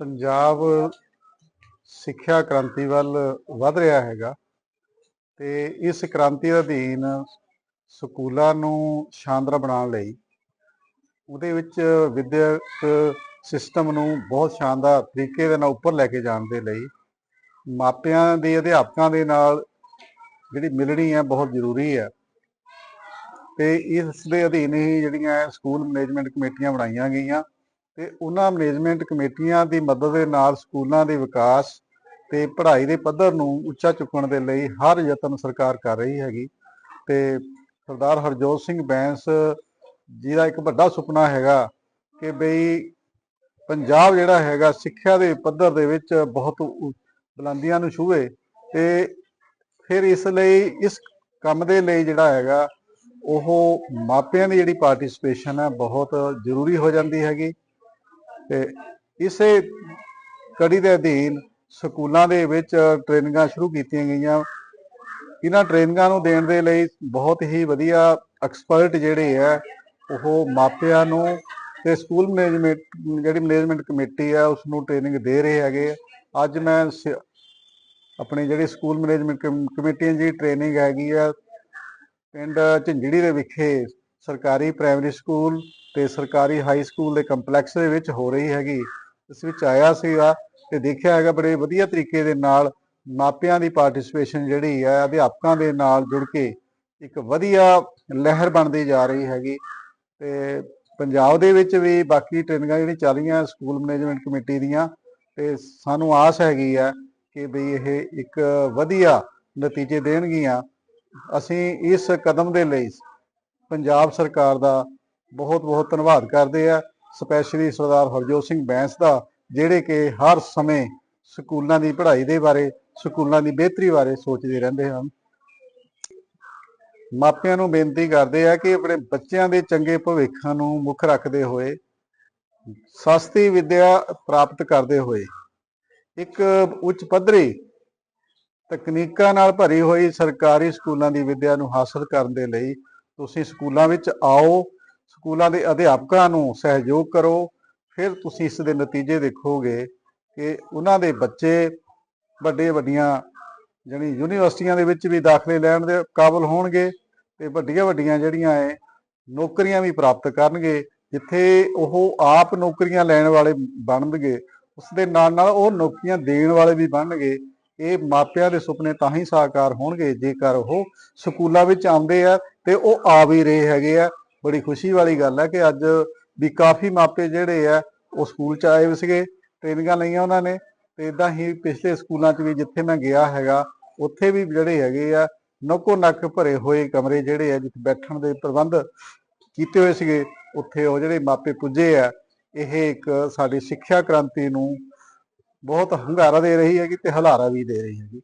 ਪੰਜਾਬ ਸਿੱਖਿਆ ਕ੍ਰਾਂਤੀ ਵੱਲ ਵਧ ਰਿਹਾ ਹੈਗਾ ਤੇ ਇਸ ਕ੍ਰਾਂਤੀ ਦੇ ਅਧੀਨ ਸਕੂਲਾਂ ਨੂੰ ਸ਼ਾਨਦਾਰ ਬਣਾਉਣ ਲਈ ਉਹਦੇ ਵਿੱਚ ਵਿਦਿਅਕ ਸਿਸਟਮ ਨੂੰ ਬਹੁਤ ਸ਼ਾਨਦਾਰ ਤਰੀਕੇ ਦੇ ਨਾਲ ਉੱਪਰ ਲੈ ਕੇ ਜਾਣ ਦੇ ਲਈ ਮਾਪਿਆਂ ਦੇ, ਅਧਿਆਪਕਾਂ ਦੇ ਨਾਲ ਜਿਹੜੀ ਮਿਲਣੀ ਹੈ ਬਹੁਤ ਜ਼ਰੂਰੀ ਹੈ। ਤੇ ਇਸ ਦੇ ਅਧੀਨ ਹੀ ਜਿਹੜੀਆਂ ਸਕੂਲ ਮੈਨੇਜਮੈਂਟ ਕਮੇਟੀਆਂ ਬਣਾਈਆਂ ਗਈਆਂ ਤੇ ਉਹਨਾਂ ਮੈਨੇਜਮੈਂਟ ਕਮੇਟੀਆਂ ਦੀ ਮਦਦ ਦੇ ਨਾਲ ਸਕੂਲਾਂ ਦੇ ਵਿਕਾਸ ਤੇ ਪੜ੍ਹਾਈ ਦੇ ਪੱਧਰ ਨੂੰ ਉੱਚਾ ਚੁੱਕਣ ਦੇ ਲਈ ਹਰ ਯਤਨ ਸਰਕਾਰ ਕਰ ਰਹੀ ਹੈਗੀ। ਤੇ ਸਰਦਾਰ ਹਰਜੋਤ ਸਿੰਘ ਬੈਂਸ ਜੀ ਦਾ ਇੱਕ ਵੱਡਾ ਸੁਪਨਾ ਹੈਗਾ ਕਿ ਬਈ ਪੰਜਾਬ ਜਿਹੜਾ ਹੈਗਾ ਸਿੱਖਿਆ ਦੇ ਪੱਧਰ ਦੇ ਵਿੱਚ ਬਹੁਤ ਬੁਲੰਦੀਆਂ ਨੂੰ ਛੂਹੇ ਤੇ ਫਿਰ ਇਸ ਲਈ, ਇਸ ਕੰਮ ਦੇ ਲਈ ਜਿਹੜਾ ਹੈਗਾ, ਉਹ ਮਾਪਿਆਂ ਦੀ ਜਿਹੜੀ ਪਾਰਟਿਸਿਪੇਸ਼ਨ ਹੈ ਬਹੁਤ ਜ਼ਰੂਰੀ ਹੋ ਜਾਂਦੀ ਹੈਗੀ। ਤੇ ਇਸੇ ਕੜੀ ਦੇ ਅਧੀਨ ਸਕੂਲਾਂ ਦੇ ਵਿੱਚ ਟ੍ਰੇਨਿੰਗਾਂ ਸ਼ੁਰੂ ਕੀਤੀਆਂ ਗਈਆਂ। ਇਹਨਾਂ ਟ੍ਰੇਨਿੰਗਾਂ ਨੂੰ ਦੇਣ ਦੇ ਲਈ ਬਹੁਤ ਹੀ ਵਧੀਆ ਐਕਸਪਰਟ ਜਿਹੜੇ ਹੈ ਉਹ ਮਾਪਿਆਂ ਨੂੰ ਤੇ ਸਕੂਲ ਮੈਨੇਜਮੈਂਟ, ਜਿਹੜੀ ਮੈਨੇਜਮੈਂਟ ਕਮੇਟੀ ਹੈ ਉਸ ਨੂੰ ਟ੍ਰੇਨਿੰਗ ਦੇ ਰਹੇ ਹੈਗੇ ਅੱਜ ਮੈਂ ਸ- ਆਪਣੀ ਜਿਹੜੀ ਸਕੂਲ ਮੈਨੇਜਮੈਂਟ ਕਮੇਟੀ ਦੀ ਟ੍ਰੇਨਿੰਗ ਹੈਗੀ ਆ, ਪਿੰਡ ਝਿੰਜੜੀ ਦੇ ਵਿਖੇ ਸਰਕਾਰੀ ਪ੍ਰਾਇਮਰੀ ਸਕੂਲ ਤੇ ਸਰਕਾਰੀ ਹਾਈ ਸਕੂਲ ਦੇ ਕੰਪਲੈਕਸ ਦੇ ਵਿੱਚ ਹੋ ਰਹੀ ਹੈਗੀ। ਇਸ ਵਿੱਚ ਆਇਆ ਸੀਗਾ ਤੇ ਦੇਖਿਆ ਹੈਗਾ ਬੜੇ ਵਧੀਆ ਤਰੀਕੇ ਦੇ ਨਾਲ ਮਾਪਿਆਂ ਦੀ ਪਾਰਟਿਸਿਪੇਸ਼ਨ ਜਿਹੜੀ ਹੈ, ਅਧਿਆਪਕਾਂ ਦੇ ਨਾਲ ਜੁੜ ਕੇ ਇੱਕ ਵਧੀਆ ਲਹਿਰ ਬਣਦੀ ਜਾ ਰਹੀ ਹੈਗੀ। ਤੇ ਪੰਜਾਬ ਦੇ ਵਿੱਚ ਵੀ ਬਾਕੀ ਟ੍ਰੇਨਿੰਗਾਂ ਜਿਹੜੀਆਂ ਚੱਲ ਰਹੀਆਂ ਸਕੂਲ ਮੈਨੇਜਮੈਂਟ ਕਮੇਟੀ ਦੀਆਂ ਤੇ ਸਾਨੂੰ ਆਸ ਹੈਗੀ ਆ ਕਿ ਬਈ ਇਹ ਇੱਕ ਵਧੀਆ ਨਤੀਜੇ ਦੇਣਗੀਆਂ। ਅਸੀਂ ਇਸ ਕਦਮ ਦੇ ਲਈ ਪੰਜਾਬ ਸਰਕਾਰ ਦਾ ਬਹੁਤ ਬਹੁਤ ਧੰਨਵਾਦ ਕਰਦੇ ਆ ਸਪੈਸ਼ਲੀ ਸਰਦਾਰ ਹਰਜੋਤ ਸਿੰਘ ਬੈਂਸ ਦਾ, ਜਿਹੜੇ ਕਿ ਹਰ ਸਮੇਂ ਸਕੂਲਾਂ ਦੀ ਪੜ੍ਹਾਈ ਦੇ ਬਾਰੇ, ਸਕੂਲਾਂ ਦੀ ਬਿਹਤਰੀ ਬਾਰੇ ਸੋਚਦੇ ਰਹਿੰਦੇ ਹਨ। ਮਾਪਿਆਂ ਨੂੰ ਬੇਨਤੀ ਕਰਦੇ ਆ ਕਿ ਆਪਣੇ ਬੱਚਿਆਂ ਦੇ ਚੰਗੇ ਭਵਿੱਖਾਂ ਨੂੰ ਮੁੱਖ ਰੱਖਦੇ ਹੋਏ, ਸਸਤੀ ਵਿੱਦਿਆ ਪ੍ਰਾਪਤ ਕਰਦੇ ਹੋਏ, ਇੱਕ ਉੱਚ ਪੱਧਰੀ ਤਕਨੀਕਾਂ ਨਾਲ ਭਰੀ ਹੋਈ ਸਰਕਾਰੀ ਸਕੂਲਾਂ ਦੀ ਵਿੱਦਿਆ ਨੂੰ ਹਾਸਲ ਕਰਨ ਦੇ ਲਈ ਤੁਸੀਂ ਸਕੂਲਾਂ ਵਿੱਚ ਆਓ, ਸਕੂਲਾਂ ਦੇ ਅਧਿਆਪਕਾਂ ਨੂੰ ਸਹਿਯੋਗ ਕਰੋ, ਫਿਰ ਤੁਸੀਂ ਇਸ ਦੇ ਨਤੀਜੇ ਦੇਖੋਗੇ ਕਿ ਉਹਨਾਂ ਦੇ ਬੱਚੇ ਵੱਡੇ ਵੱਡੀਆਂ ਜਿਹੜੀ ਯੂਨੀਵਰਸਿਟੀਆਂ ਦੇ ਵਿੱਚ ਵੀ ਦਾਖਲੇ ਲੈਣ ਦੇ ਕਾਬਲ ਹੋਣਗੇ ਤੇ ਵੱਡੀਆਂ ਵੱਡੀਆਂ ਜਿਹੜੀਆਂ ਐ, ਨੌਕਰੀਆਂ ਵੀ ਪ੍ਰਾਪਤ ਕਰਨਗੇ, ਜਿੱਥੇ ਉਹ ਆਪ ਨੌਕਰੀਆਂ ਲੈਣ ਵਾਲੇ ਬਣਨਗੇ, ਉਸ ਦੇ ਨਾਲ ਨਾਲ ਉਹ ਨੌਕਰੀਆਂ ਦੇਣ ਵਾਲੇ ਵੀ ਬਣਨਗੇ, ਇਹ ਮਾਪਿਆਂ ਦੇ ਸੁਪਨੇ ਤਾਂ ਹੀ ਸਾਕਾਰ ਹੋਣਗੇ ਜੇਕਰ ਉਹ ਸਕੂਲਾਂ ਵਿੱਚ ਆਉਂਦੇ ਆ ਤੇ ਉਹ ਆ ਵੀ ਰਹੇ ਹੈਗੇ ਆ। ਬੜੀ ਖੁਸ਼ੀ ਵਾਲੀ ਗੱਲ ਹੈ ਕਿ ਅੱਜ ਵੀ ਕਾਫੀ ਮਾਪੇ ਜਿਹੜੇ ਆ, ਉਹ ਸਕੂਲ ਚ ਆਏ ਸੀਗੇ, ਟ੍ਰੇਨਿੰਗਾਂ ਲਈਆਂ ਉਹਨਾਂ ਨੇ ਤੇ ਇਦਾਂ ਹੀ ਪਿਛਲੇ ਸਕੂਲਾਂ ਚ ਵੀ ਜਿੱਥੇ ਮੈਂ ਗਿਆ ਹੈਗਾ, ਉੱਥੇ ਵੀ ਜਿਹੜੇ ਹੈਗੇ ਆ, ਨੱਕੋ ਨੱਕ ਭਰੇ ਹੋਏ ਕਮਰੇ ਜਿਹੜੇ ਆ, ਜਿੱਥੇ ਬੈਠਣ ਦੇ ਪ੍ਰਬੰਧ ਕੀਤੇ ਹੋਏ ਸੀਗੇ, ਉੱਥੇ ਉਹ ਜਿਹੜੇ ਮਾਪੇ ਪੁੱਜੇ ਆ, ਇਹ ਇੱਕ ਸਾਡੀ ਸਿੱਖਿਆ ਕ੍ਰਾਂਤੀ ਨੂੰ ਬਹੁਤ ਹੰਗਾਰਾ ਦੇ ਰਹੀ ਹੈਗੀ ਤੇ ਹਲਾਰਾ ਵੀ ਦੇ ਰਹੀ ਹੈਗੀ।